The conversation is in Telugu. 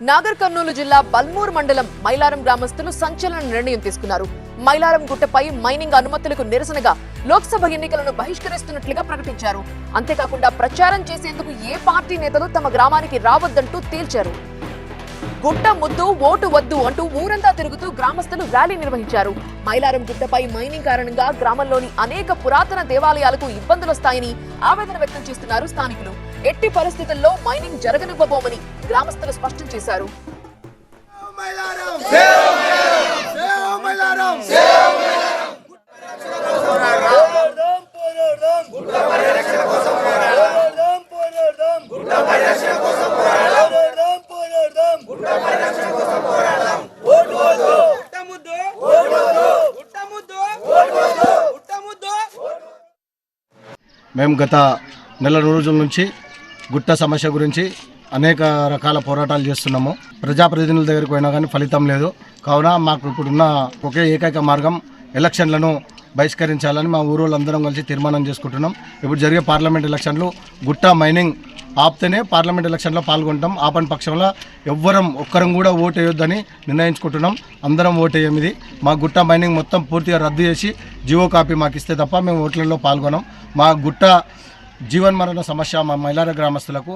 నాగర్ కర్నూలు జిల్లా బల్మూర్ మండలం మైలారం గ్రామస్తులు సంచలన నిర్ణయం తీసుకున్నారు. మైలారం గుట్టపై మైనింగ్ అనుమతులకు నిరసనగా లోక్సభ ఎన్నికలను బహిష్కరిస్తున్నట్లుగా ప్రకటించారు. అంతేకాకుండా ప్రచారం చేసేందుకు ఏ పార్టీ నేతలు తమ గ్రామానికి రావద్దంటూ తేల్చారు. గుట్ట ముద్దు ఓటు వద్దు అంటూ ఊరంతా తిరుగుతూ గ్రామస్తులు ర్యాలీ నిర్వహించారు. మైలారం గుట్టపై మైనింగ్ కారణంగా గ్రామంలోని అనేక పురాతన దేవాలయాలకు ఇబ్బందులు వస్తాయని ఆవేదన వ్యక్తం చేస్తున్నారు స్థానికులు. ఎట్టి పరిస్థితుల్లో మైనింగ్ జరగనివ్వబోమని గ్రామస్తులు స్పష్టం చేశారు. మేము గత నెల రోజుల నుంచి గుట్ట సమస్య గురించి అనేక రకాల పోరాటాలు చేస్తున్నాము. ప్రజాప్రతినిధుల దగ్గరికి పోయినా కానీ ఫలితం లేదు. కావున మాకు ఇప్పుడున్న ఒకే ఏకైక మార్గం ఎలక్షన్లను బహిష్కరించాలని మా ఊరోళ్ళందరం కలిసి తీర్మానం చేసుకుంటున్నాం. ఇప్పుడు జరిగే పార్లమెంట్ ఎలక్షన్లు గుట్ట మైనింగ్ ఆపితేనే పార్లమెంట్ ఎలక్షన్లో పాల్గొంటాం. ఆపని పక్షంలో ఎవ్వరం ఒక్కరం కూడా ఓటు వేయొద్దని నిర్ణయించుకుంటున్నాం. అందరం ఓటు వేయమిది. మా గుట్ట మైనింగ్ మొత్తం పూర్తిగా రద్దు చేసి జియో కాపీ మాకు ఇస్తే తప్ప మేము ఓట్లలో పాల్గొనం. మా గుట్ట జీవన్మరణ సమస్య మా మైలార గ్రామస్తులకు